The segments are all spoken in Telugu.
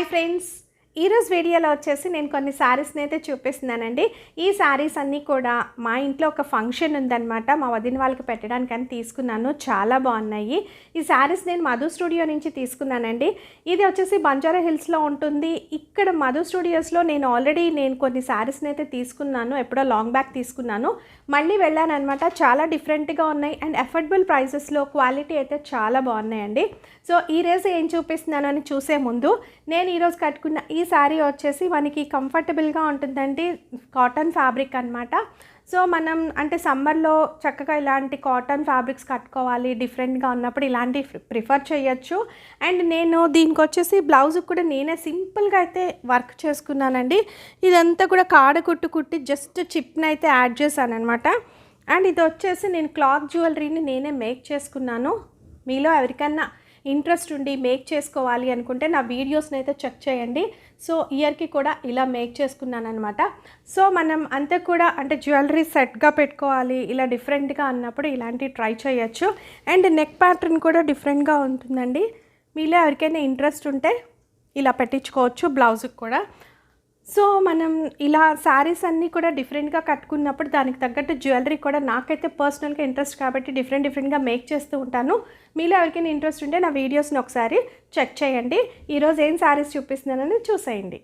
Hi friends. ఈరోజు వీడియోలో వచ్చేసి నేను కొన్ని శారీస్ని అయితే చూపిస్తున్నానండి. ఈ శారీస్ అన్నీ కూడా మా ఇంట్లో ఒక ఫంక్షన్ ఉందన్నమాట. మా వదిన వాళ్ళకి పెట్టడానికి అని తీసుకున్నాను. చాలా బాగున్నాయి. ఈ శారీస్ నేను మధు స్టూడియో నుంచి తీసుకున్నానండి. ఇది వచ్చేసి బంజారా హిల్స్లో ఉంటుంది. ఇక్కడ మధు స్టూడియోస్లో నేను ఆల్రెడీ నేను కొన్ని శారీస్ని అయితే తీసుకున్నాను. ఎప్పుడో లాంగ్ బ్యాక్ తీసుకున్నాను. మళ్ళీ వెళ్ళాను అనమాట చాలా డిఫరెంట్గా ఉన్నాయి. అండ్ అఫోర్డబుల్ ప్రైసెస్లో క్వాలిటీ అయితే చాలా బాగున్నాయండి. సో ఈ రోజు ఏం చూపిస్తున్నాను అని చూసే ముందు నేను ఈరోజు కట్టుకున్న ఈ శారీ వచ్చేసి మనకి కంఫర్టబుల్గా ఉంటుందండి. కాటన్ ఫ్యాబ్రిక్ అనమాట సో మనం అంటే సమ్మర్లో చక్కగా ఇలాంటి కాటన్ ఫ్యాబ్రిక్స్ కట్టుకోవాలి డిఫరెంట్గా ఉన్నప్పుడు ఇలాంటి ప్రిఫర్ చేయొచ్చు. అండ్ నేను దీనికి వచ్చేసి బ్లౌజ్ కూడా నేనే సింపుల్గా అయితే వర్క్ చేసుకున్నానండి. ఇదంతా కూడా కాడ కుట్టు కుట్టి జస్ట్ చిప్ని అయితే యాడ్ చేశాను అనమాట అండ్ ఇది వచ్చేసి నేను క్లాత్ జ్యువెలరీని నేనే మేక్ చేసుకున్నాను. మీలో ఎవరికన్నా ఇంట్రెస్ట్ ఉండి మేక్ చేసుకోవాలి అనుకుంటే నా వీడియోస్ని అయితే చెక్ చేయండి. సో ఇయర్కి కూడా ఇలా మేక్ చేసుకున్నాను అనమాట సో మనం అంతా కూడా అంటే జ్యువెలరీ సెట్గా పెట్టుకోవాలి ఇలా డిఫరెంట్గా అన్నప్పుడు ఇలాంటివి ట్రై చేయొచ్చు. అండ్ నెక్ ప్యాటర్న్ కూడా డిఫరెంట్గా ఉంటుందండి. మీలో ఎవరికైనా ఇంట్రెస్ట్ ఉంటే ఇలా పెట్టించుకోవచ్చు బ్లౌజ్కి కూడా. సో మనం ఇలా శారీస్ అన్నీ కూడా డిఫరెంట్గా కట్టుకున్నప్పుడు దానికి తగ్గట్టు జ్యువెలరీ కూడా నాకైతే పర్సనల్గా ఇంట్రెస్ట్ కాబట్టి డిఫరెంట్ డిఫరెంట్గా మేక్ చేస్తూ ఉంటాను. మీలో ఎవరికైనా ఇంట్రెస్ట్ ఉంటే నా వీడియోస్ని ఒకసారి చెక్ చేయండి. ఈరోజు ఏం శారీస్ చూపిస్తున్నానని చూసేయండి.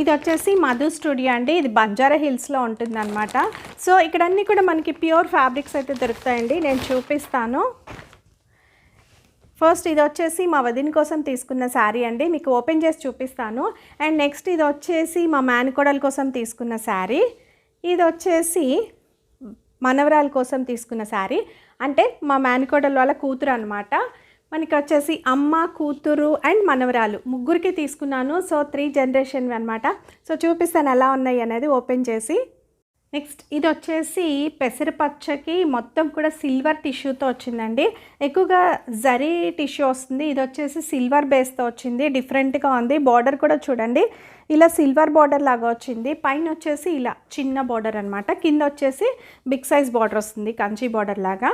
ఇది వచ్చేసి మధు స్టూడియో అండి. ఇది బంజారా హిల్స్లో ఉంటుందన్నమాట. సో ఇక్కడన్నీ కూడా మనకి ప్యూర్ ఫ్యాబ్రిక్స్ అయితే దొరుకుతాయండి. నేను చూపిస్తాను. ఫస్ట్ ఇది వచ్చేసి మా వదిన కోసం తీసుకున్న శారీ అండి. మీకు ఓపెన్ చేసి చూపిస్తాను. అండ్ నెక్స్ట్ ఇది వచ్చేసి మా మేనకోడల కోసం తీసుకున్న శారీ. ఇది వచ్చేసి మనవరాల కోసం తీసుకున్న శారీ. అంటే మా మేనకోడల వాళ్ళ కూతురు అనమాట మనకి వచ్చేసి అమ్మ కూతురు అండ్ మనవరాలు. ముగ్గురికి తీసుకున్నాను. సో త్రీ జనరేషన్ అనమాట సో చూపిస్తాను ఎలా ఉన్నాయి అనేది ఓపెన్ చేసి. నెక్స్ట్ ఇది వచ్చేసి పెసరపచ్చకి మొత్తం కూడా సిల్వర్ టిష్యూతో వచ్చిందండి. ఎక్కువగా జరీ టిష్యూ వస్తుంది. ఇది వచ్చేసి సిల్వర్ బేస్తో వచ్చింది. డిఫరెంట్గా ఉంది. బార్డర్ కూడా చూడండి. ఇలా సిల్వర్ బార్డర్ లాగా వచ్చింది. పైన వచ్చేసి ఇలా చిన్న బార్డర్ అనమాట కింద వచ్చేసి బిగ్ సైజ్ బార్డర్ వస్తుంది. కంచి బార్డర్ లాగా.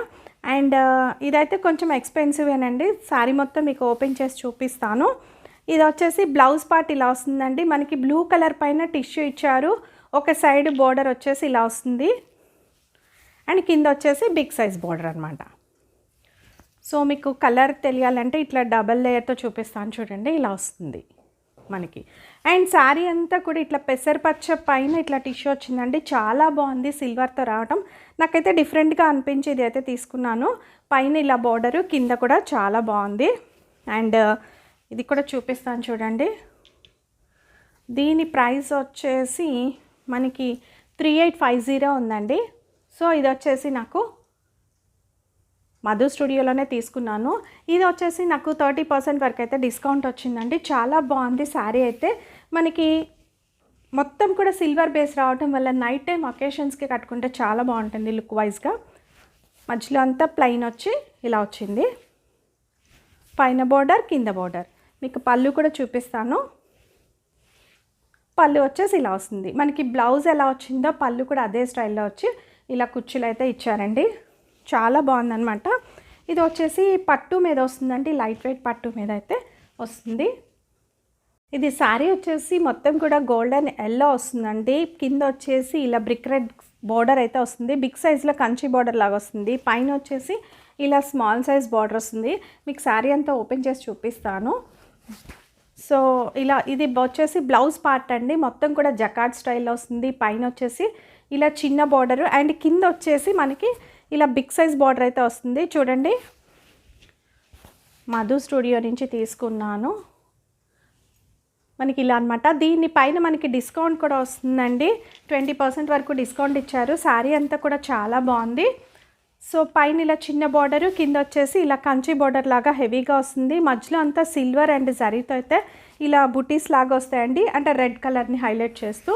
అండ్ uh, ఇదైతే కొంచెం ఎక్స్పెన్సివేనండి శారీ మొత్తం మీకు ఓపెన్ చేసి చూపిస్తాను. ఇది వచ్చేసి బ్లౌజ్ పార్ట్ ఇలా వస్తుందండి. మనకి బ్లూ కలర్ పైన టిష్యూ ఇచ్చారు. ఒక సైడ్ బోర్డర్ వచ్చేసి ఇలా వస్తుంది. అండ్ కింద వచ్చేసి బిగ్ సైజ్ బోర్డర్ అనమాట సో మీకు కలర్ తెలియాలంటే ఇట్లా డబల్ లేయర్తో చూపిస్తాను చూడండి ఇలా వస్తుంది మనకి. అండ్ శారీ అంతా కూడా ఇట్లా పెసరపచ్చ పైన ఇట్లా టిష్యూ వచ్చిందండి. చాలా బాగుంది సిల్వర్తో రావడం నాకైతే డిఫరెంట్గా అనిపించేది అయితే తీసుకున్నాను. పైన ఇలా బోర్డరు కింద కూడా చాలా బాగుంది. అండ్ ఇది కూడా చూపిస్తాను చూడండి. దీని ప్రైస్ వచ్చేసి మనకి త్రీ ఎయిట్ ఫైవ్ జీరో ఉందండి. సో ఇది వచ్చేసి నాకు మధు స్టూడియోలోనే తీసుకున్నాను. ఇది వచ్చేసి నాకు థర్టీ పర్సెంట్ వరకు అయితే డిస్కౌంట్ వచ్చిందండి. చాలా బాగుంది శారీ అయితే. మనకి మొత్తం కూడా సిల్వర్ బేస్ రావటం వల్ల నైట్ టైం అకేషన్స్కి కట్టుకుంటే చాలా బాగుంటుంది లుక్ వైజ్గా. మధ్యలో అంతా ప్లెయిన్ వచ్చి ఇలా వచ్చింది. పైన బోర్డర్ కింద బోర్డర్. మీకు పళ్ళు కూడా చూపిస్తాను. పళ్ళు వచ్చేసి ఇలా వస్తుంది. మనకి బ్లౌజ్ ఎలా వచ్చిందో పళ్ళు కూడా అదే స్టైల్లో వచ్చి ఇలా కుర్చీలు అయితే ఇచ్చారండి. చాలా బాగుందనమాట ఇది వచ్చేసి పట్టు మీద వస్తుందండి లైట్ వెయిట్ పట్టు మీద అయితే వస్తుంది. ఇది శారీ వచ్చేసి మొత్తం కూడా గోల్డెన్ ఎల్లో వస్తుందండి. కింద వచ్చేసి ఇలా బ్రిక్ రెడ్ బోర్డర్ అయితే వస్తుంది. బిగ్ సైజ్లో కంచి బోర్డర్ లాగా వస్తుంది. పైన వచ్చేసి ఇలా స్మాల్ సైజ్ బార్డర్ వస్తుంది. మీకు శారీ అంతా ఓపెన్ చేసి చూపిస్తాను. సో ఇలా ఇది వచ్చేసి బ్లౌజ్ పార్ట్ అండి. మొత్తం కూడా జకాడ్ స్టైల్లో వస్తుంది. పైన వచ్చేసి ఇలా చిన్న బార్డర్ అండ్ కింద వచ్చేసి మనకి ఇలా బిగ్ సైజ్ బార్డర్ అయితే వస్తుంది. చూడండి. మధు స్టూడియో నుంచి తీసుకున్నాను. మనకి ఇలా అనమాట దీని పైన మనకి డిస్కౌంట్ కూడా వస్తుందండి. ట్వంటీ పర్సెంట్ వరకు డిస్కౌంట్ ఇచ్చారు. శారీ అంతా కూడా చాలా బాగుంది. సో పైన ఇలా చిన్న బార్డరు కింద వచ్చేసి ఇలా కంచి బార్డర్ లాగా హెవీగా వస్తుంది. మధ్యలో అంతా సిల్వర్ అండ్ జరీతో అయితే ఇలా బుటీస్ లాగా వస్తాయండి. అంటే రెడ్ కలర్ని హైలైట్ చేస్తూ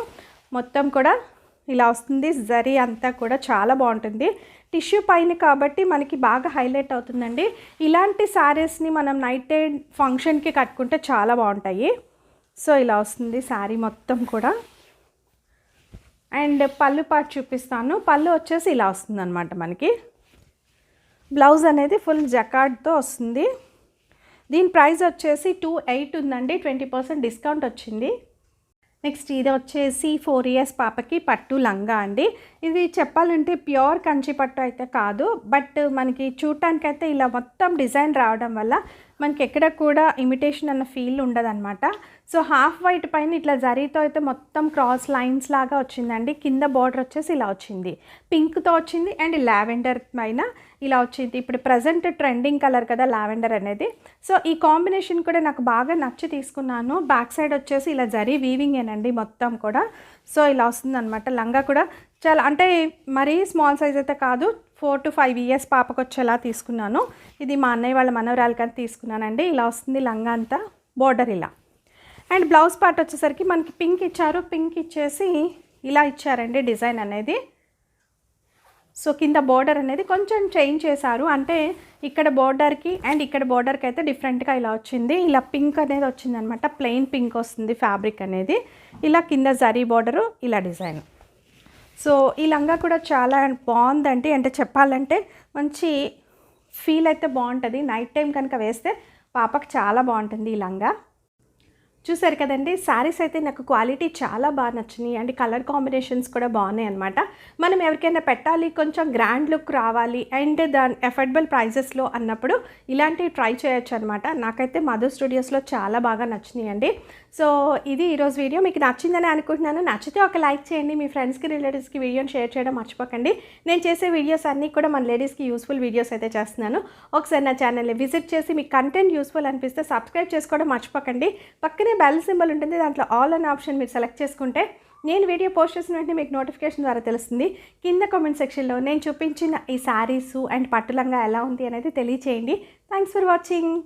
మొత్తం కూడా ఇలా వస్తుంది. జరీ అంతా కూడా చాలా బాగుంటుంది. టిష్యూ పైన కాబట్టి మనకి బాగా హైలైట్ అవుతుందండి. ఇలాంటి శారీస్ని మనం నైట్ ఫంక్షన్కి కట్టుకుంటే చాలా బాగుంటాయి. సో ఇలా వస్తుంది శారీ మొత్తం కూడా. అండ్ పళ్ళు పాటు చూపిస్తాను. పళ్ళు వచ్చేసి ఇలా వస్తుంది అనమాట మనకి. బ్లౌజ్ అనేది ఫుల్ జకాడ్తో వస్తుంది. దీని ప్రైస్ వచ్చేసి టూ ఎయిట్ ఉందండి. ట్వంటీ పర్సెంట్ డిస్కౌంట్ వచ్చింది. నెక్స్ట్ ఇది వచ్చేసి ఫోర్ ఇయర్స్ పాపకి పట్టు లంగా అండి. ఇది చెప్పాలంటే ప్యూర్ కంచి పట్టు అయితే కాదు. బట్ మనకి చూడటానికైతే ఇలా మొత్తం డిజైన్ రావడం వల్ల మనకి ఎక్కడ కూడా ఇమిటేషన్ అన్న ఫీల్ ఉండదన్నమాట. సో హాఫ్ వైట్ పైన ఇట్లా జరీతో అయితే మొత్తం క్రాస్ లైన్స్ లాగా వచ్చిందండి. కింద బార్డర్ వచ్చేసి ఇలా వచ్చింది. పింక్తో వచ్చింది అండ్ లావెండర్ పైన ఇలా వచ్చింది. ఇప్పుడు ప్రజెంట్ ట్రెండింగ్ కలర్ కదా లావెండర్ అనేది. సో ఈ కాంబినేషన్ కూడా నాకు బాగా నచ్చి తీసుకున్నాను. బ్యాక్ సైడ్ వచ్చేసి ఇలా జరీ వీవింగేనండి మొత్తం కూడా. సో ఇలా వస్తుంది అనమాట లంగా కూడా చాలా అంటే మరీ స్మాల్ సైజ్ అయితే కాదు. ఫోర్ టు ఫైవ్ ఇయర్స్ పాపకు వచ్చేలా తీసుకున్నాను. ఇది మా అన్నయ్య వాళ్ళ మనవరాలకి అని తీసుకున్నానండి. ఇలా వస్తుంది లంగా అంతా. బోర్డర్ ఇలా. అండ్ బ్లౌజ్ పార్ట్ వచ్చేసరికి మనకి పింక్ ఇచ్చారు. పింక్ ఇచ్చేసి ఇలా ఇచ్చారండి డిజైన్ అనేది. సో కింద బోర్డర్ అనేది కొంచెం చేంజ్ చేశారు. అంటే ఇక్కడ బోర్డర్కి అండ్ ఇక్కడ బోర్డర్కి అయితే డిఫరెంట్గా ఇలా వచ్చింది. ఇలా పింక్ అనేది వచ్చింది అనమాట ప్లెయిన్ పింక్ వస్తుంది ఫ్యాబ్రిక్ అనేది. ఇలా కింద జరీ బోర్డరు ఇలా డిజైన్ సో ఈ లంగా కూడా చాలా బాగుందండి. అంటే చెప్పాలంటే మంచి ఫీల్ అయితే బాగుంటుంది. నైట్ టైం కనుక వేస్తే పాపకు చాలా బాగుంటుంది ఈ లంగా. చూసారు కదండి శారీస్ అయితే నాకు క్వాలిటీ చాలా బాగా నచ్చినాయి. అండ్ కలర్ కాంబినేషన్స్ కూడా బాగున్నాయి అనమాట మనం ఎవరికైనా పెట్టాలి కొంచెం గ్రాండ్ లుక్ రావాలి అండ్ దాని ఎఫర్డబుల్ ప్రైజెస్లో అన్నప్పుడు ఇలాంటివి ట్రై చేయొచ్చు అనమాట నాకైతే మధు స్టూడియోస్లో చాలా బాగా నచ్చినాయి అండి సో ఇది ఈరోజు వీడియో. మీకు నచ్చిందని అనుకుంటున్నాను. నచ్చితే ఒక లైక్ చేయండి. మీ ఫ్రెండ్స్కి రిలేటివ్స్కి వీడియోని షేర్ చేయడం మర్చిపోకండి. నేను చేసే వీడియోస్ అన్నీ కూడా మన లేడీస్కి యూస్ఫుల్ వీడియోస్ అయితే చేస్తున్నాను. ఒకసారి నా ఛానల్ని విజిట్ చేసి మీకు కంటెంట్ యూస్ఫుల్ అనిపిస్తే సబ్స్క్రైబ్ చేసుకోవడం మర్చిపోకండి. పక్కనే బెల్ సింబల్ ఉంటుంది. దాంట్లో ఆల్ అన్ ఆప్షన్ మీరు సెలెక్ట్ చేసుకుంటే నేను వీడియో పోస్ట్ చేసిన వెంటనే మీకు నోటిఫికేషన్ ద్వారా తెలుస్తుంది. కింద కామెంట్ సెక్షన్లో నేను చూపించిన ఈ శారీసు అండ్ పట్టులంగా ఎలా ఉంది అనేది తెలియచేయండి. Thanks for watching.